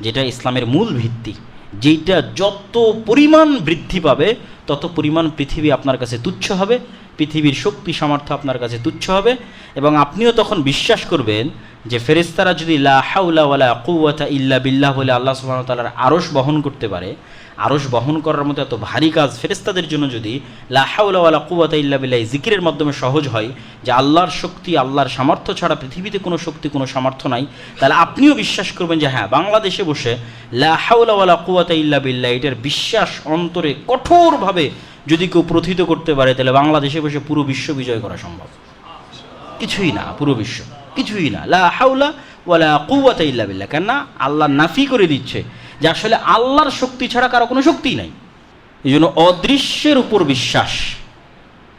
যেটা ইসলামের মূল ভিত্তি, যেইটা যত পরিমাণ বৃদ্ধি পাবে, তত পরিমাণ পৃথিবী আপনার কাছে তুচ্ছ হবে, পৃথিবীর শক্তি সামর্থ্য আপনার কাছে তুচ্ছ হবে, এবং আপনিও তখন বিশ্বাস করবেন যে ফেরেস্তারা যদি লা হাউলা ওয়ালা কুওয়াতা ইল্লা বিল্লাহ বলে আল্লাহ সুবহানাহু ওয়া তাআলার আরশ বহন করতে পারে আরস বহন করার মতো এত ভারী কাজ ফেরেস্তাদের জন্য যদি লা হাউলা ওয়ালা কুওয়াতা ইল্লা বিল্লাহ জিকিরের মাধ্যমে সহজ হয়, যে আল্লাহর শক্তি, আল্লাহর সামর্থ্য ছাড়া পৃথিবীতে কোনো শক্তি, কোনো সামর্থ্য নাই, তাহলে আপনিও বিশ্বাস করবেন যে হ্যাঁ বাংলাদেশে বসে লা হাউলা ওয়ালা কুওয়াতা ইল্লা বিল্লাহ এটার বিশ্বাস অন্তরে কঠোরভাবে যদি কেউ প্রথিত করতে পারে, তাহলে বাংলাদেশে বসে পুরো বিশ্ব বিজয় করা সম্ভব। কিছুই না, পুরো বিশ্ব। কিছুই না। লা হাউলা ওয়ালা কুওয়াতা ইল্লা বিল্লাহ। কেননা আল্লাহ নাফি করে দিচ্ছে, যে আসলে আল্লাহর শক্তি ছাড়া কারও কোনো শক্তিই নাই। এই জন্য অদৃশ্যের উপর বিশ্বাস,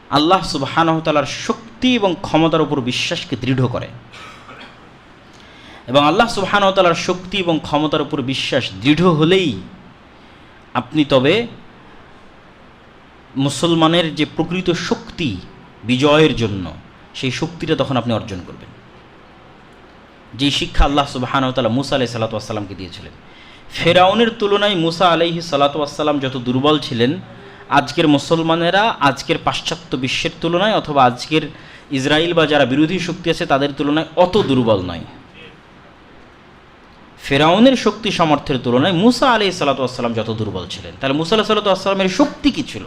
আল্লাহ সুবহানাহু তাআলার শক্তি এবং ক্ষমতার উপর বিশ্বাসকে দৃঢ় করে। এবং আল্লাহ সুবহানাহু তাআলার শক্তি এবং ক্ষমতার উপর বিশ্বাস দৃঢ় হলেই আপনি তবে মুসলমানের যে প্রকৃত শক্তি বিজয়ের জন্য, সেই শক্তিটা তখন আপনি অর্জন করবেন। যে শিক্ষা আল্লাহ সুবাহানতালা মুসা আলাই সালাতামকে দিয়েছিলেন। ফেরাউনের তুলনায় মুসা আলাইহি সালাতাম যত দুর্বল ছিলেন, আজকের মুসলমানেরা আজকের পাশ্চাত্য বিশ্বের তুলনায় অথবা আজকের ইসরায়েল বা যারা বিরোধী শক্তি আছে, তাদের তুলনায় অত দুর্বল নয়। ফেরাউনের শক্তি সামর্থ্যের তুলনায় মুসা আলি সাল্লাতাম যত দুর্বল ছিলেন। তাহলে মুসা আলাহ সাল্লাতামের শক্তি কী ছিল?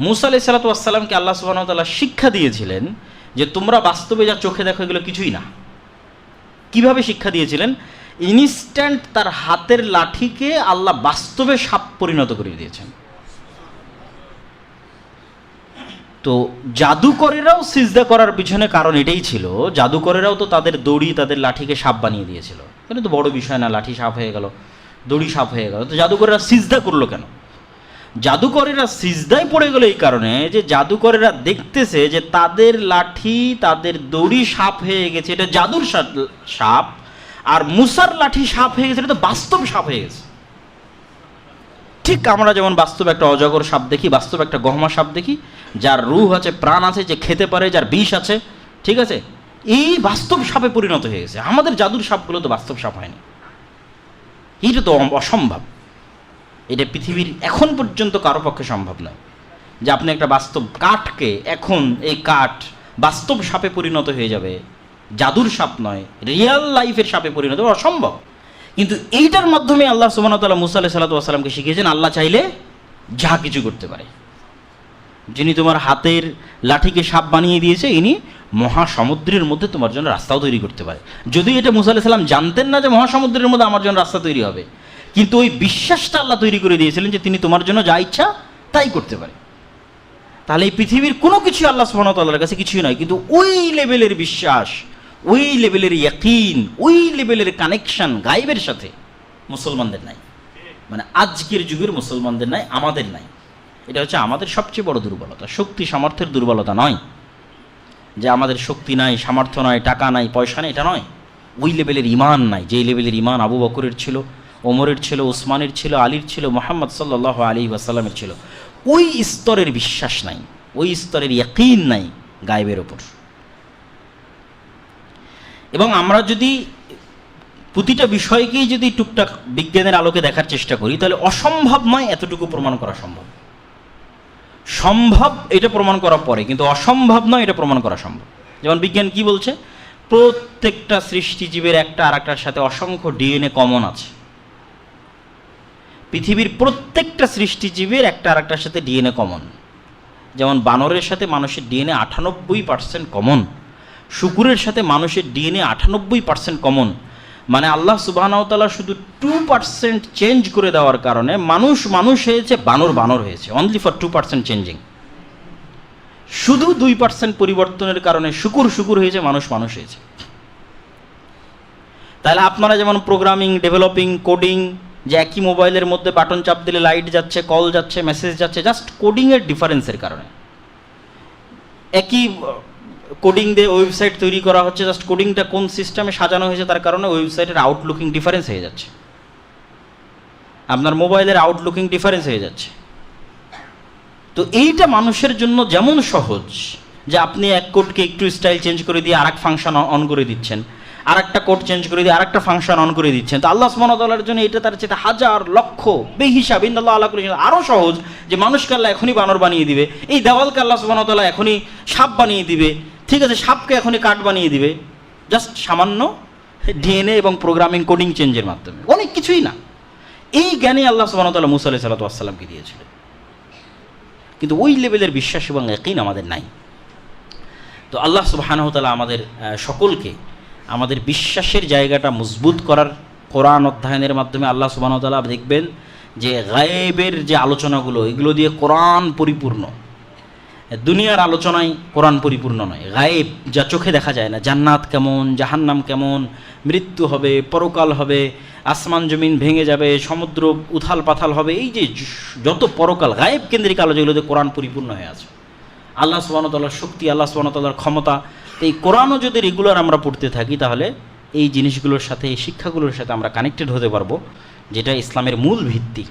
মুসা আলি সাল্লাতামকে আল্লাহ সুবাহতাল্লাহ শিক্ষা দিয়েছিলেন যে তোমরা বাস্তবে যা চোখে দেখো এগুলো কিছুই না। কীভাবে শিক্ষা দিয়েছিলেন? ইনস্ট্যান্ট তার হাতের লাঠিকে আল্লাহ বাস্তবে সাপ পরিণত করে দিয়েছেন। তো জাদুকরেরাও সিজদা করার পিছনে কারণ এটাই ছিল, জাদুকরেরাও তো তাদের দড়ি, তাদের লাঠিকে সাপ বানিয়ে দিয়েছিল। কিন্তু তো বড় বিষয় না, লাঠি সাপ হয়ে গেল, দড়ি সাপ হয়ে গেল। তো জাদুকরেরা সিজদা করল কেন? জাদুকরেরা সিজদায় পড়ে গেল এই কারণে যে জাদুকরেরা দেখতেছে যে তাদের লাঠি, তাদের দড়ি সাপ হয়ে গেছে, এটা জাদুর সাপ, আর মুসার লাঠি সাপ হয়ে গেছে, এটা তো বাস্তব সাপ হয়ে গেছে। ঠিক আমরা যেমন বাস্তব একটা অজগর সাপ দেখি, বাস্তব একটা গহমা সাপ দেখি, যার রুহ আছে, প্রাণ আছে, যে খেতে পারে, যার বিষ আছে, ঠিক আছে? এই বাস্তব সাপে পরিণত হয়ে গেছে। আমাদের জাদুর সাপগুলো তো বাস্তব সাপ হয়নি। এটা তো অসম্ভব। এটা পৃথিবীর এখন পর্যন্ত কারও পক্ষে সম্ভব নয়। যে আপনি একটা বাস্তব কাঠকে এখন এই কাঠ বাস্তব সাপে পরিণত হয়ে যাবে, জাদুর সাপ নয় রিয়াল লাইফের সাপে পরিণত অসম্ভব। কিন্তু এইটার মাধ্যমে আল্লাহ সুবাহতাল্লাহ মুসা আলাহ সাল্লাতামকে শিখিয়েছেন, আল্লাহ চাইলে যা কিছু করতে পারে। যিনি তোমার হাতের লাঠিকে সাপ বানিয়ে দিয়েছে, ইনি মহাসমুদ্রের মধ্যে তোমার জন্য রাস্তাও তৈরি করতে পারে। যদি এটা মুসা আলাহ সাল্লাম জানতেন না যে মহাসমুদ্রের মধ্যে আমার জন্য রাস্তা তৈরি হবে কিন্তু ওই বিশ্বাসটা আল্লাহ তৈরি করে দিয়েছিলেন যে তিনি তোমার জন্য যা ইচ্ছা তাই করতে পারে। তাহলে এই পৃথিবীর কোনো কিছু আল্লাহ সুবাহতাল্লাহর কাছে কিছুই নয়, কিন্তু ওই লেভেলের বিশ্বাস, ওই লেভেলের ইয়াকিন, ওই লেভেলের কানেকশন গাইবের সাথে মুসলমানদের নাই। মানে আজকের যুগের মুসলমানদের নাই, আমাদের নাই। এটা হচ্ছে আমাদের সবচেয়ে বড় দুর্বলতা। শক্তি সামর্থ্যের দুর্বলতা নয়। যে আমাদের শক্তি নাই, সামর্থ্য নাই টাকা নাই, পয়সা নেই, এটা নয়। ওই লেভেলের ইমান নাই, যেই লেভেলের ইমান আবু বকরের ছিল ওমরের ছিল ওসমানের ছিল, আলীর ছিল, মোহাম্মদ সাল্লাহ আলী ওয়াসাল্লামের ছিল। ওই স্তরের বিশ্বাস নাই, ওই স্তরের ইয়াকিন নাই গায়েবের ওপর। এবং আমরা যদি প্রতিটা বিষয়কেই যদি টুকটাক বিজ্ঞানের আলোকে দেখার চেষ্টা করি, তাহলে অসম্ভব নয় এতটুকু প্রমাণ করা সম্ভব। সম্ভব এটা প্রমাণ করা পরে, কিন্তু অসম্ভব নয় এটা প্রমাণ করা সম্ভব। যেমন বিজ্ঞান কি বলছে? প্রত্যেকটা সৃষ্টিজীবের একটা আর একটার সাথে অসংখ্য ডিএনএ কমন আছে। পৃথিবীর প্রত্যেকটা সৃষ্টিজীবের একটা আর একটার সাথে ডিএনএ কমন যেমন বানরের সাথে মানুষের ডিএনএ আটানব্বই পার্সেন্ট কমন শুকুরের সাথে মানুষের ডিএনএ আটানব্বই পার্সেন্ট কমন মানে আল্লাহ সুবাহতাল্লাহ শুধু টু পার্সেন্ট চেঞ্জ করে দেওয়ার কারণে মানুষ মানুষ হয়েছে, বানর বানর হয়েছে। Only for two percent changing শুধু দুই পার্সেন্ট পরিবর্তনের কারণে শুকুর শুকুর হয়েছে, মানুষ মানুষ হয়েছে। তাহলে আপনারা যেমন প্রোগ্রামিং ডেভেলপিং কোডিং যে একই মোবাইলের মধ্যে বাটন চাপ দিলে লাইট যাচ্ছে, কল যাচ্ছে, মেসেজ যাচ্ছে, জাস্ট কোডিংয়ের ডিফারেন্সের কারণে। একই কোডিং দিয়ে ওয়েবসাইট তৈরি করা হচ্ছে, জাস্ট কোডিংটা কোন সিস্টেমে সাজানো হয়েছে তার কারণে ওয়েবসাইটের আউটলুকিং ডিফারেন্স হয়ে যাচ্ছে। আপনার মোবাইলের আউটলুকিং ডিফারেন্স হয়ে যাচ্ছে। তো এইটা মানুষের জন্য যেমন সহজ, যে আপনি এক কোডকে একটু স্টাইল চেঞ্জ করে দিয়ে আর এক ফাংশন অন করে দিচ্ছেন আর একটা কোড চেঞ্জ করে দিয়ে আর একটা ফাংশন অন করে দিচ্ছেন। তো আল্লাহ সুবাহতাল্লার জন্য এটা তার চেয়ে হাজার লক্ষ বেহিসাব ইন্দাল্লাহ আল্লাহ করে আরও সহজ যে মানুষকে আল্লাহ এখনই বানর বানিয়ে দিবে। এই দেওয়ালকে আল্লাহ সুবাহতাল্লাহ এখনই সাপ বানিয়ে দিবে। ঠিক আছে, সাপকে এখনই কাঠ বানিয়ে দিবে। জাস্ট সামান্য ডিএনএ এবং প্রোগ্রামিং কোডিং চেঞ্জের মাধ্যমে। অনেক কিছুই না। এই জ্ঞানে আল্লাহ সুবাহতাল্লাহ মুসা আলাহি সাল্লাতামকে দিয়েছিলেন কিন্তু ওই লেভেলের বিশ্বাস এবং একই আমাদের নাই। তো আল্লাহ সুবাহানহতালা আমাদের সকলকে আমাদের বিশ্বাসের জায়গাটা মজবুত করার কোরআন অধ্যয়নের মাধ্যমে আল্লাহ সুবাহতালা দেখবেন যে গায়েবের যে আলোচনাগুলো, এগুলো দিয়ে কোরআন পরিপূর্ণ। দুনিয়ার আলোচনায় কোরআন পরিপূর্ণ নয়। গায়েব যা চোখে দেখা যায় না। জান্নাত কেমন, জাহান্নাম কেমন, মৃত্যু হবে, পরকাল হবে, আসমান জমিন ভেঙে যাবে, সমুদ্র উথাল পাথাল হবে, এই যে যত পরকাল, গায়েব কেন্দ্রিক আলোচনাগুলোতে কোরআন পরিপূর্ণ হয়ে আছে। আল্লাহ সুবাহতাল্লার শক্তি, আল্লাহ সুবাহতাল্লার ক্ষমতা। তো এই কোরআনও যদি রেগুলার আমরা পড়তে থাকি, তাহলে এই জিনিসগুলোর সাথে, এই শিক্ষাগুলোর সাথে আমরা কানেক্টেড হতে পারব, যেটা ইসলামের মূল ভিত্তি।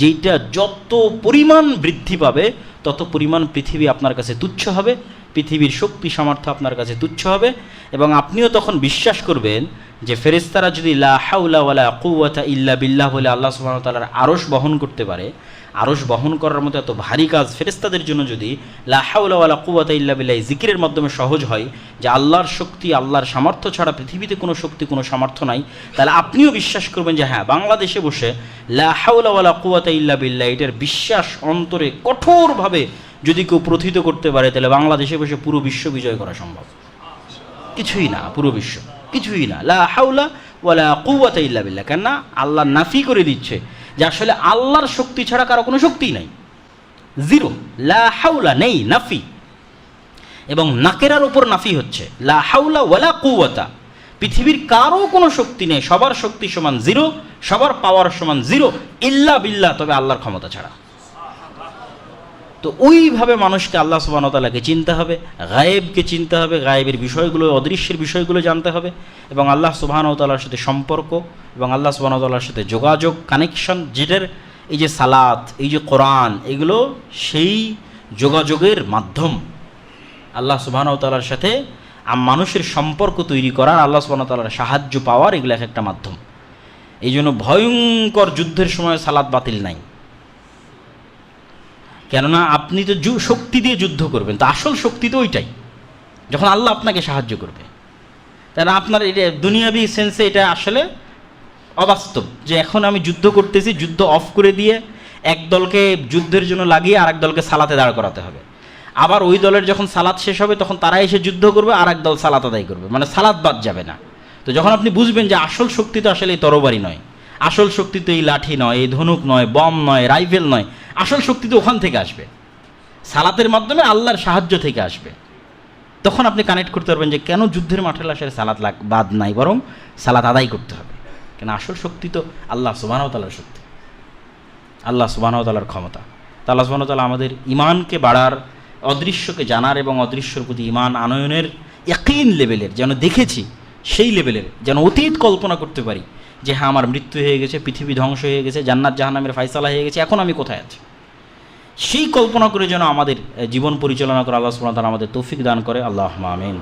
যেটা যত পরিমাণ বৃদ্ধি পাবে, তত পরিমাণ পৃথিবী আপনার কাছে তুচ্ছ হবে পৃথিবীর শক্তি সামর্থ্য আপনার কাছে তুচ্ছ হবে এবং আপনিও তখন বিশ্বাস করবেন যে ফেরেস্তারা যদি লা হাউলা ওয়ালা ইল্লা বিল্লাহ বলে আল্লাহ তাআলার আরশ বহন করতে পারে, আরশ বহন করার মতো এত ভারী কাজ ফেরেস্তাদের জন্য যদি লা হাউলা ওয়ালা ইল্লা বিল্লাহ জিকিরের মাধ্যমে সহজ হয়, যে আল্লাহর শক্তি, আল্লাহর সামর্থ্য ছাড়া পৃথিবীতে কোনো শক্তি, কোনো সামর্থ্য নাই, তাহলে আপনিও বিশ্বাস করবেন যে হ্যাঁ বাংলাদেশে বসে লা হাউলা ওয়ালা ইল্লা বিল্লাহ এটার বিশ্বাস অন্তরে কঠোরভাবে যদি কেউ প্রথিত করতে পারে, তাহলে বাংলাদেশে বসে পুরো বিশ্ব বিজয় করা সম্ভব। কিছুই না, পুরো বিশ্ব। কিছুই না। লা হাউলা ওয়ালা কুওয়াতা ইল্লা বিল্লাহ। কেন না আল্লাহ নাফি করে দিচ্ছে যে আসলে আল্লাহর শক্তি ছাড়া কারও কোনো শক্তি নাই। জিরো। লা হাউলা নেই, নাফি। এবং নাকেরার উপর নাফি হচ্ছে। লা হাউলা ওয়ালা কুওয়াতা। পৃথিবীর কারও কোনো শক্তি নেই। সবার শক্তি সমান জিরো, সবার পাওয়ার সমান জিরো। ইল্লা বিল্লাহ, তবে আল্লাহর ক্ষমতা ছাড়া। তো ওইভাবে মানুষকে আল্লাহ সুবাহতালাকে চিনতে হবে, গায়েবকে চিনতে হবে, গায়েবের বিষয়গুলো, অদৃশ্যের বিষয়গুলো জানতে হবে এবং আল্লাহ সুবাহতালার সাথে সম্পর্ক এবং আল্লাহ সুবাহতালার সাথে যোগাযোগ কানেকশন যেটার এই যে সালাত, এই যে কোরআন, এগুলো সেই যোগাযোগের মাধ্যম। আল্লাহ সুবাহতালার সাথে মানুষের সম্পর্ক তৈরি করার আল্লাহ সুবাহতালার সাহায্য পাওয়ার এগুলো এক একটা মাধ্যম। এই জন্য ভয়ঙ্কর যুদ্ধের সময় সালাত বাতিল নাই। কেননা আপনি তো শক্তি দিয়ে যুদ্ধ করবেন, তো আসল শক্তি তো ওইটাই। যখন আল্লাহ আপনাকে সাহায্য করবে। তাহলে আপনার এটা দুনিয়াবি সেন্সে এটা আসলে অবাস্তব, যে এখন আমি যুদ্ধ করতেছি, যুদ্ধ অফ করে দিয়ে এক দলকে যুদ্ধের জন্য লাগিয়ে আর এক দলকে সালাতে দাঁড় করাতে হবে। আবার ওই দলের যখন সালাত শেষ হবে, তখন তারা এসে যুদ্ধ করবে আর এক দল সালাত আদায় করবে। মানে সালাত বাদ যাবে না। তো যখন আপনি বুঝবেন যে আসল শক্তি তো আসলে এই তরবারি নয়, আসল শক্তি তো এই লাঠি নয়, এই ধনুক নয়, বম নয়, রাইফেল নয় আসল শক্তি তো ওখান থেকে আসবে। সালাতের মাধ্যমে আল্লাহর সাহায্য থেকে আসবে। তখন আপনি কানেক্ট করতে পারবেন যে কেন যুদ্ধের মাঠে আসলে সালাত লাগ বাদ নাই, বরং সালাত আদায় করতে হবে। কেন আসল শক্তি তো আল্লাহ সুবাহতালার শক্তি। আল্লাহ সুবাহতালার ক্ষমতা। তা আল্লাহ সুবাহতালা আমাদের ইমানকে বাড়ার, অদৃশ্যকে জানার এবং অদৃশ্যর প্রতি ইমান আনয়নের একইন লেভেলের, যেন দেখেছি সেই লেভেলের, যেন অতীত কল্পনা করতে পারি যে হ্যাঁ আমার মৃত্যু হয়ে গেছে, পৃথিবী ধ্বংস হয়ে গেছে, জান্নাত জাহানামের ফাইসালা হয়ে গেছে, এখন আমি কোথায় আছি? সেই কল্পনা করে যেন আমাদের জীবন পরিচালনা করে আল্লাহ সুলতান আমাদের তৌফিক দান করে। আল্লাহ আমিন।